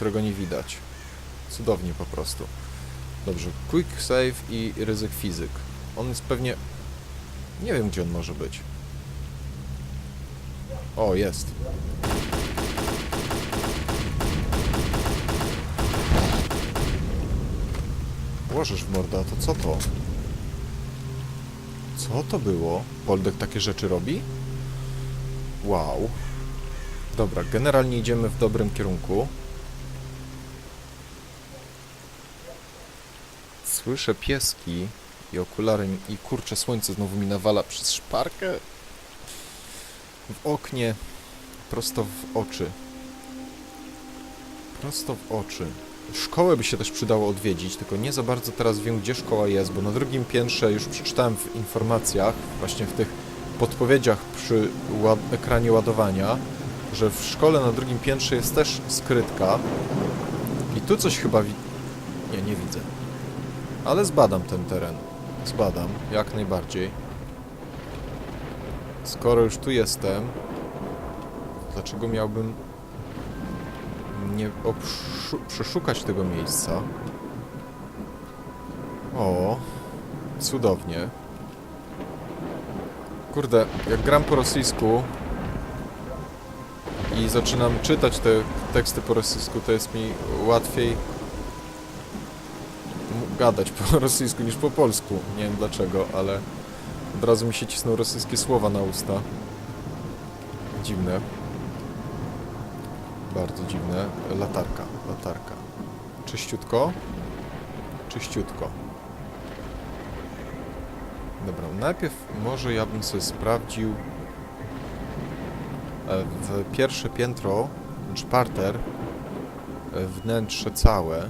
którego nie widać. Cudownie po prostu. Dobrze, quick save i ryzyk fizyk. On jest pewnie... Nie wiem, gdzie on może być. O, jest. Łożysz w mordę, a to co to? Co to było? Poldek takie rzeczy robi? Wow. Dobra, generalnie idziemy w dobrym kierunku. Słyszę pieski i okulary i kurczę słońce znowu mi nawala przez szparkę w oknie prosto w oczy. Prosto w oczy. Szkołę by się też przydało odwiedzić, tylko nie za bardzo teraz wiem, gdzie szkoła jest, bo na drugim piętrze już przeczytałem w informacjach, właśnie w tych podpowiedziach przy ład ekranie ładowania, że w szkole na drugim piętrze jest też skrytka. I tu coś chyba. Nie, nie widzę. Ale zbadam ten teren. Zbadam, jak najbardziej. Skoro już tu jestem, dlaczego miałbym nie przeszukać tego miejsca? O, cudownie. Kurde, jak gram po rosyjsku i zaczynam czytać te teksty po rosyjsku, to jest mi łatwiej gadać po rosyjsku niż po polsku. Nie wiem dlaczego, ale od razu mi się cisną rosyjskie słowa na usta. Dziwne. Bardzo dziwne. Latarka, latarka. Czyściutko? Czyściutko. Dobra, najpierw może ja bym sobie sprawdził e, w pierwsze piętro, czy parter, e, wnętrze całe.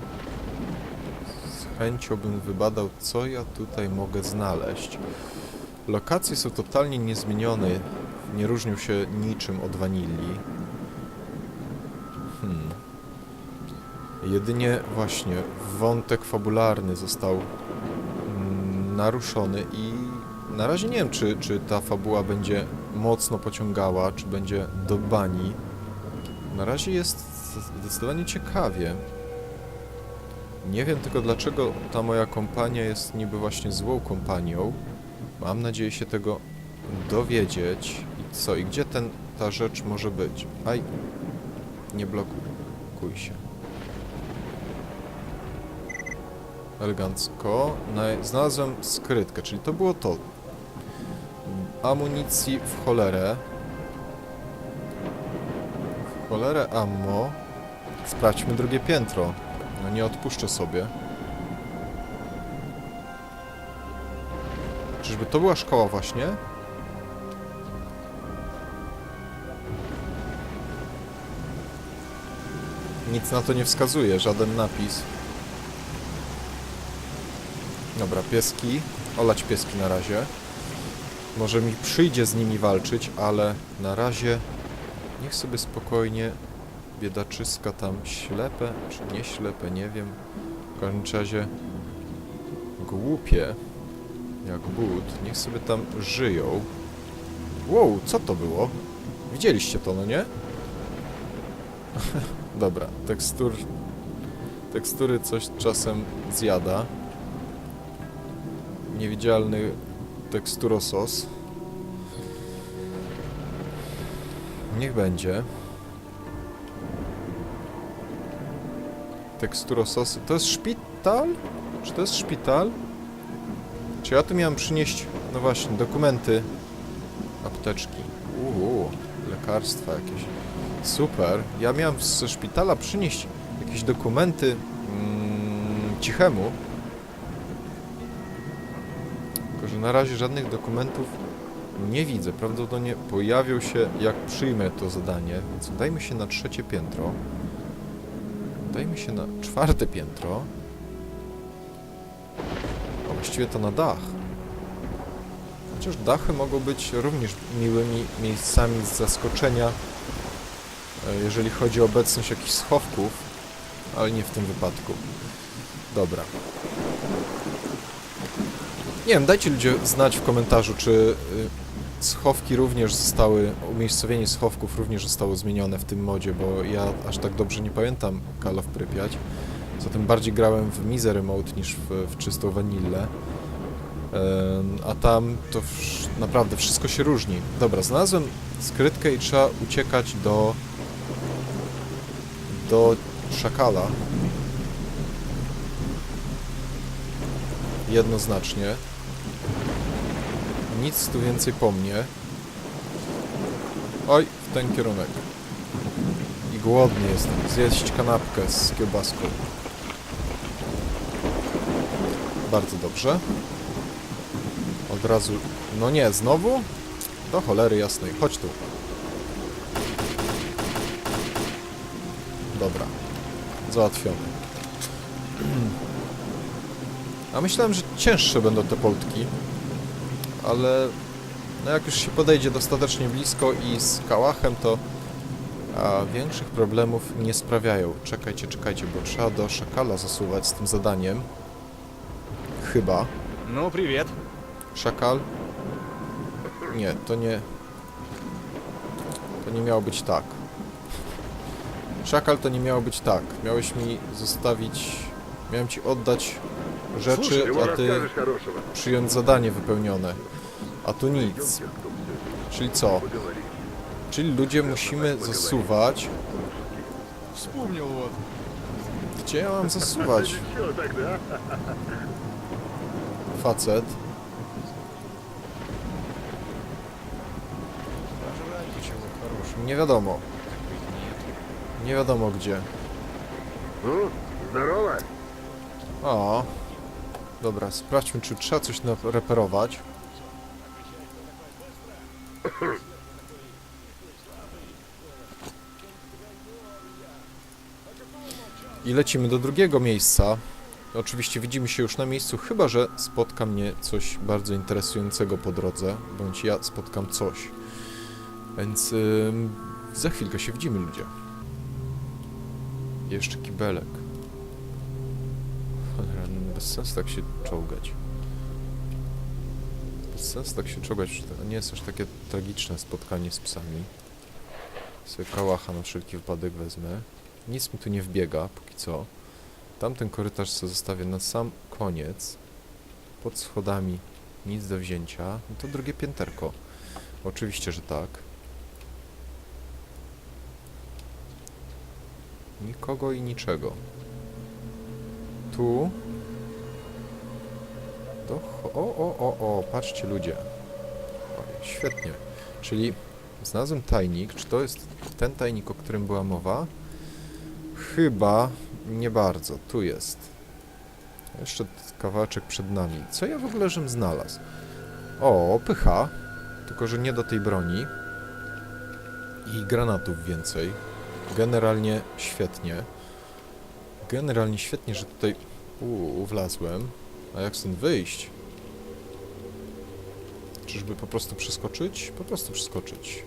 Chęcią bym wybadał, co ja tutaj mogę znaleźć. Lokacje są totalnie niezmienione, nie różnią się niczym od wanilli. Hmm. Jedynie właśnie wątek fabularny został mm, naruszony i na razie nie wiem, czy, czy ta fabuła będzie mocno pociągała, czy będzie do bani. Na razie jest zdecydowanie ciekawie. Nie wiem tylko dlaczego ta moja kompania jest niby właśnie złą kompanią. Mam nadzieję się tego dowiedzieć. I co? I gdzie ten, ta rzecz może być? Aj, nie blokuj się. Elegancko. Znalazłem skrytkę, czyli to było to. Amunicji w cholerę. W cholerę ammo. Sprawdźmy drugie piętro. No nie odpuszczę sobie. Czyżby to była szkoła właśnie? Nic na to nie wskazuje, żaden napis. Dobra, pieski. Olać pieski na razie. Może mi przyjdzie z nimi walczyć, ale na razie niech sobie spokojnie biedaczyska tam ślepe, czy nie ślepe, nie wiem. W każdym razie głupie, jak but, niech sobie tam żyją. Wow, co to było? Widzieliście to, no nie? Dobra, tekstur... Tekstury coś czasem zjada. Niewidzialny teksturosos. Niech będzie. Teksturososy. To jest szpital? Czy to jest szpital? Czy ja tu miałem przynieść, no właśnie, dokumenty, apteczki. Uuu, lekarstwa jakieś. Super. Ja miałem ze szpitala przynieść jakieś dokumenty mm, cichemu. Tylko, że na razie żadnych dokumentów nie widzę. Prawdopodobnie pojawią się, jak przyjmę to zadanie. Więc dajmy się na trzecie piętro. Dajmy się na czwarte piętro. A właściwie to na dach. Chociaż dachy mogą być również miłymi miejscami z zaskoczenia, e, jeżeli chodzi o obecność jakichś schowków, ale nie w tym wypadku. Dobra. Nie wiem, dajcie ludzie znać w komentarzu, czy y, schowki również zostały, umiejscowienie schowków również zostało zmienione w tym modzie, bo ja aż tak dobrze nie pamiętam Call of Prypiać. Zatem bardziej grałem w Misery Mode niż w, w czystą vanillę. A tam to naprawdę wszystko się różni. Dobra, znalazłem skrytkę i trzeba uciekać do do szakala. Jednoznacznie. Nic tu więcej po mnie. Oj, w ten kierunek. I głodny jestem. Zjeść kanapkę z kiełbaską. Bardzo dobrze. Od razu... No nie, znowu? Do cholery jasnej. Chodź tu. Dobra. Załatwiony. A myślałem, że cięższe będą te poltki Ale no jak już się podejdzie dostatecznie blisko i z kałachem, to a większych problemów nie sprawiają. Czekajcie, czekajcie, bo trzeba do szakala zasuwać z tym zadaniem. Chyba. Ну, привет. Szakal? Nie, to nie... To nie miało być tak. Szakal to nie miało być tak. Miałeś mi zostawić... Miałem ci oddać rzeczy, a ty przyjąć zadanie wypełnione. A tu nic. Czyli co? Czyli ludzie musimy zasuwać. Wspomniał Gdzie ja mam zasuwać? Facet. Nie wiadomo. Nie wiadomo gdzie. O, Dobra, sprawdźmy, czy trzeba coś reperować. I lecimy do drugiego miejsca. Oczywiście widzimy się już na miejscu, chyba że spotka mnie coś bardzo interesującego po drodze, bądź ja spotkam coś. Więc ym, za chwilkę się widzimy, ludzie. Jeszcze kibelek. Bez sensu tak się czołgać. Bez sensu tak się czołgać, to nie jest aż takie tragiczne spotkanie z psami. Sobie kałacha na wszelki wypadek wezmę. Nic mi tu nie wbiega, póki co. Tamten korytarz sobie zostawię na sam koniec. Pod schodami nic do wzięcia. No to drugie pięterko. Oczywiście, że tak. Nikogo i niczego. Tu. Do... O, o, o, o, patrzcie ludzie. Oj, świetnie. Czyli znalazłem tajnik. Czy to jest ten tajnik, o którym była mowa? Chyba nie bardzo. Tu jest. Jeszcze kawałeczek przed nami. Co ja w ogóle żem znalazł? O, pycha. Tylko, że nie do tej broni. I granatów więcej. Generalnie świetnie. Generalnie świetnie, że tutaj Uuu, wlazłem. A jak stąd wyjść? Czyżby po prostu przeskoczyć? Po prostu przeskoczyć.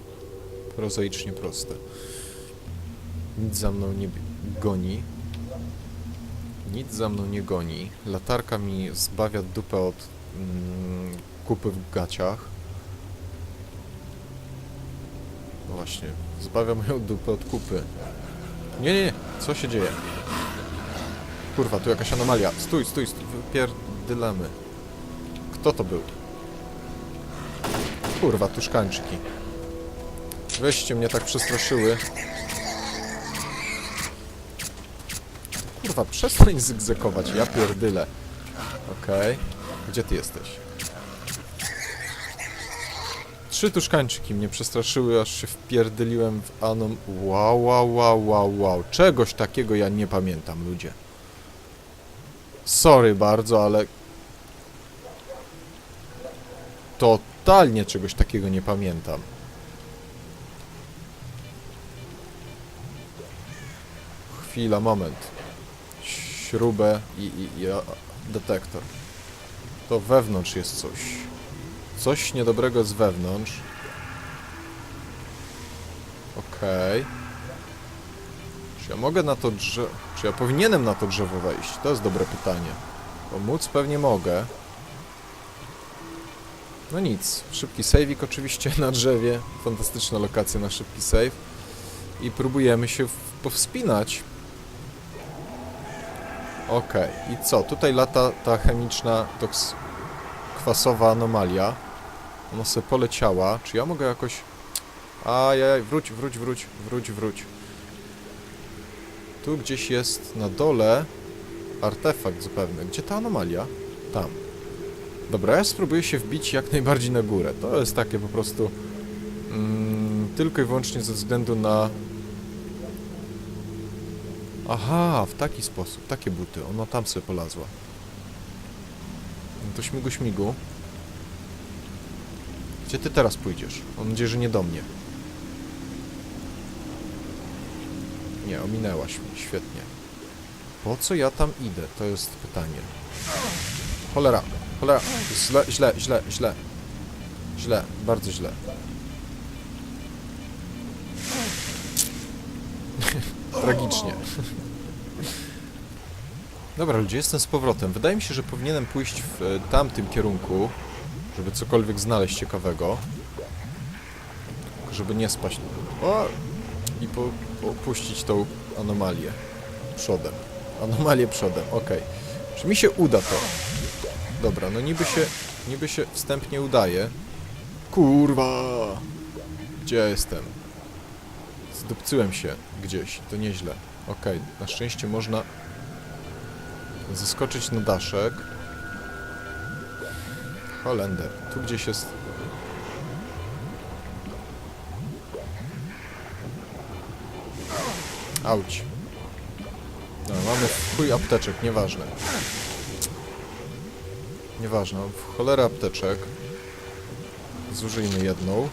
Prozaicznie proste. Nic za mną nie goni. Nic za mną nie goni. Latarka mi zbawia dupę od mm, kupy w gaciach. No właśnie, zbawia moją dupę od kupy. Nie, nie, nie, co się dzieje? Kurwa, tu jakaś anomalia. Stój, stój, stój, wypierdylamy. Kto to był? Kurwa, tuszkańczyki. Weźcie mnie tak przestraszyły. Kurwa, przestań zygzekować, ja pierdylę. Okej. Gdzie ty jesteś? Trzy tuszkańczyki mnie przestraszyły, aż się wpierdyliłem w anom... Wow, wow, wow, wow, wow. Czegoś takiego ja nie pamiętam, ludzie. Sorry bardzo, ale... Totalnie czegoś takiego nie pamiętam. Chwila, moment. Śrubę i, i, i detektor. To wewnątrz jest coś. Coś niedobrego z wewnątrz. Okej. Czy ja mogę na to drzewo... Czy ja powinienem na to drzewo wejść? To jest dobre pytanie. Bo móc pewnie mogę. No nic, szybki saveik oczywiście na drzewie, fantastyczna lokacja na szybki save i próbujemy się powspinać. Okej, i co? Tutaj lata ta chemiczna, toks... kwasowa anomalia. Ona sobie poleciała. Czy ja mogę jakoś... Ajaj, wróć, wróć, wróć, wróć, wróć. Tu gdzieś jest na dole artefakt zapewne. Gdzie ta anomalia? Tam. Dobra, ja spróbuję się wbić jak najbardziej na górę. To jest takie po prostu mm, tylko i wyłącznie ze względu na... Aha, w taki sposób, takie buty. Ona tam sobie polazła. No to śmigu, śmigu. Gdzie ty teraz pójdziesz? Mam nadzieję, że nie do mnie. Nie, ominęłaś mnie, świetnie. Po co ja tam idę? To jest pytanie. Cholera, cholera. Źle, źle, źle, źle. Źle, bardzo źle. Tragicznie. Dobra, ludzie, jestem z powrotem. Wydaje mi się, że powinienem pójść w e, tamtym kierunku, żeby cokolwiek znaleźć ciekawego. Żeby nie spaść. O! I po, opuścić tą anomalię przodem. Anomalię przodem, okej. Czy mi się uda to? Dobra, no niby się, niby się wstępnie udaje. Kurwa! Gdzie ja jestem? Zdupcyłem się gdzieś, to nieźle. Okej, na szczęście można zeskoczyć na daszek. Holender, tu gdzieś jest... Auć. No, mamy chuj apteczek, nieważne. Nieważne, w cholerę apteczek. Zużyjmy jedną.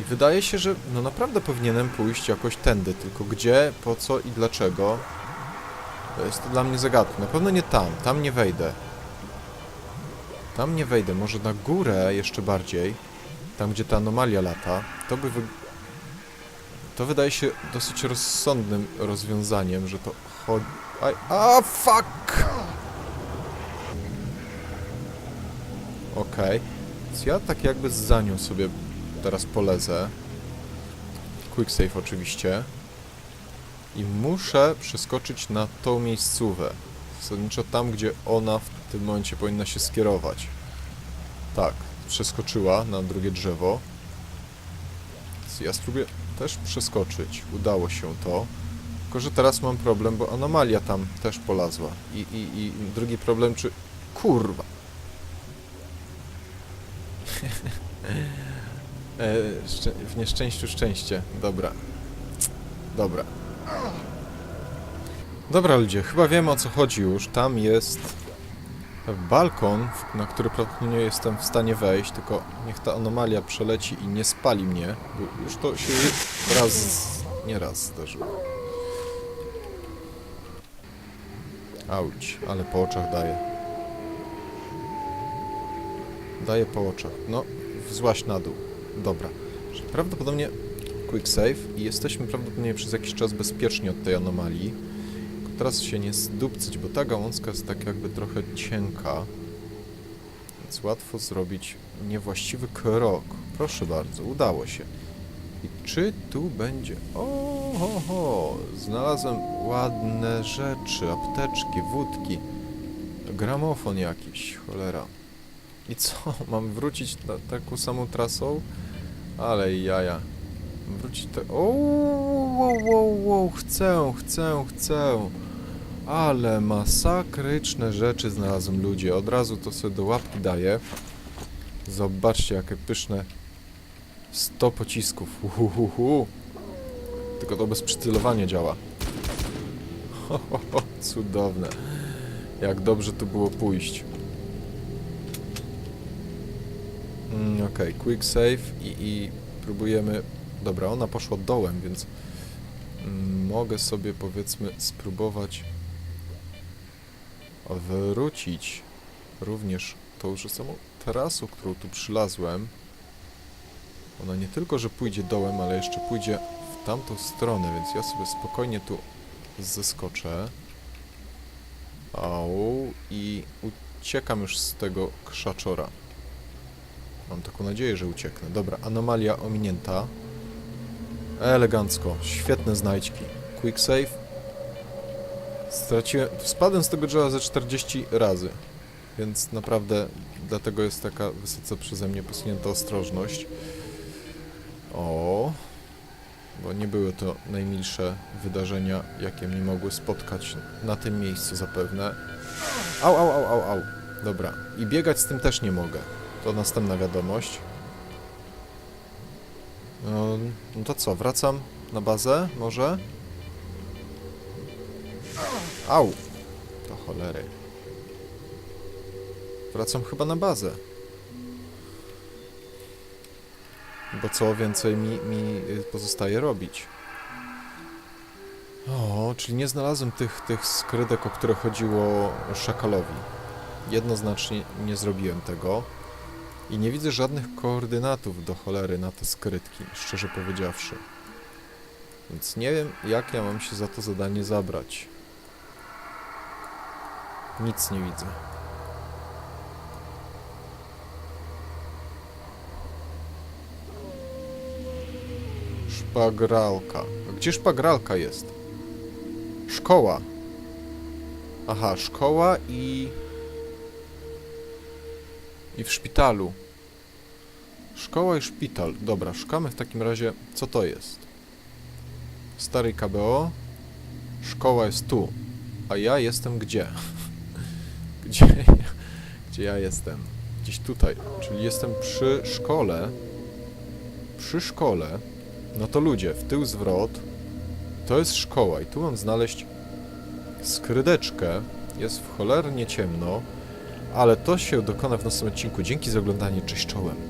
I wydaje się, że no naprawdę powinienem pójść jakoś tędy, tylko gdzie, po co i dlaczego? To jest to dla mnie zagadką. Na pewno nie tam, tam nie wejdę. Tam nie wejdę, może na górę jeszcze bardziej. Tam, gdzie ta anomalia lata. To by. To wydaje się dosyć rozsądnym rozwiązaniem, że to chodzi... A, fuck! Okej. Więc ja tak jakby za nią sobie teraz polezę. Quick save oczywiście. I muszę przeskoczyć na tą miejscówę. Zasadniczo tam, gdzie ona w tym momencie powinna się skierować. Tak, przeskoczyła na drugie drzewo. Ja spróbuję też przeskoczyć. Udało się to. Tylko, że teraz mam problem, bo anomalia tam też polazła. I, i, i drugi problem, czy... Kurwa. E, w nieszczęściu szczęście. Dobra. Dobra. Dobra ludzie, chyba wiemy o co chodzi już. Tam jest balkon, na który prawdopodobnie jestem w stanie wejść, tylko niech ta anomalia przeleci i nie spali mnie, bo już to się raz, nie raz zdarzyło. Auć, ale po oczach daje. Daje po oczach. No, złaś na dół. Dobra. Prawdopodobnie quick save i jesteśmy prawdopodobnie przez jakiś czas bezpieczni od tej anomalii. Teraz się nie zdupcyć, bo ta gałązka jest tak jakby trochę cienka. Więc łatwo zrobić niewłaściwy krok. Proszę bardzo, udało się. I czy tu będzie... O, ho, ho. Znalazłem ładne rzeczy, apteczki, wódki. Gramofon jakiś, cholera. I co? Mam wrócić na taką samą trasą? Ale jaja. Wrócić te... O, wow, wow, wow, chcę, chcę, chcę. Ale masakryczne rzeczy znalazłem ludzie. Od razu to sobie do łapki daję. Zobaczcie, jakie pyszne 100 pocisków. Uhuhuhu. Tylko to bez przycelowania działa. Ho, ho, ho, cudowne. Jak dobrze tu było pójść. Mm, Okej, quick save i, i próbujemy... Dobra, ona poszła dołem, więc mm, mogę sobie powiedzmy spróbować wrócić również tą już samą terasą, którą tu przylazłem. Ona nie tylko, że pójdzie dołem, ale jeszcze pójdzie w tamtą stronę, więc ja sobie spokojnie tu zeskoczę. Au i uciekam już z tego krzaczora. Mam taką nadzieję, że ucieknę. Dobra, anomalia ominięta. Elegancko, świetne znajdźki. Quick save. Straciłem, spadłem z tego drzewa ze 40 razy, więc naprawdę dlatego jest taka wysoce przeze mnie posunięta ostrożność. O, bo nie były to najmilsze wydarzenia, jakie mnie mogły spotkać na tym miejscu zapewne. Au, au, au, au, au. Dobra, i biegać z tym też nie mogę. To następna wiadomość. No, no to co, wracam na bazę może? Au! To cholery. Wracam chyba na bazę. Bo co więcej mi, mi y, pozostaje robić? O, czyli nie znalazłem tych, tych skrytek, o które chodziło Szakalowi. Jednoznacznie nie zrobiłem tego. I nie widzę żadnych koordynatów do cholery na te skrytki, szczerze powiedziawszy. Więc nie wiem, jak ja mam się za to zadanie zabrać. Nic nie widzę. Szpagralka. Gdzie szpagralka jest? Szkoła. Aha, szkoła i... I w szpitalu. Szkoła i szpital. Dobra, szukamy w takim razie, co to jest. Stary KBO. Szkoła jest tu. A ja jestem gdzie? Gdzie ja jestem? Gdzieś tutaj. Czyli jestem przy szkole. Przy szkole. No to ludzie, w tył zwrot. To jest szkoła i tu mam znaleźć skrydeczkę. Jest w cholernie ciemno. Ale to się dokona w następnym odcinku. Dzięki za oglądanie. Cześć czołem.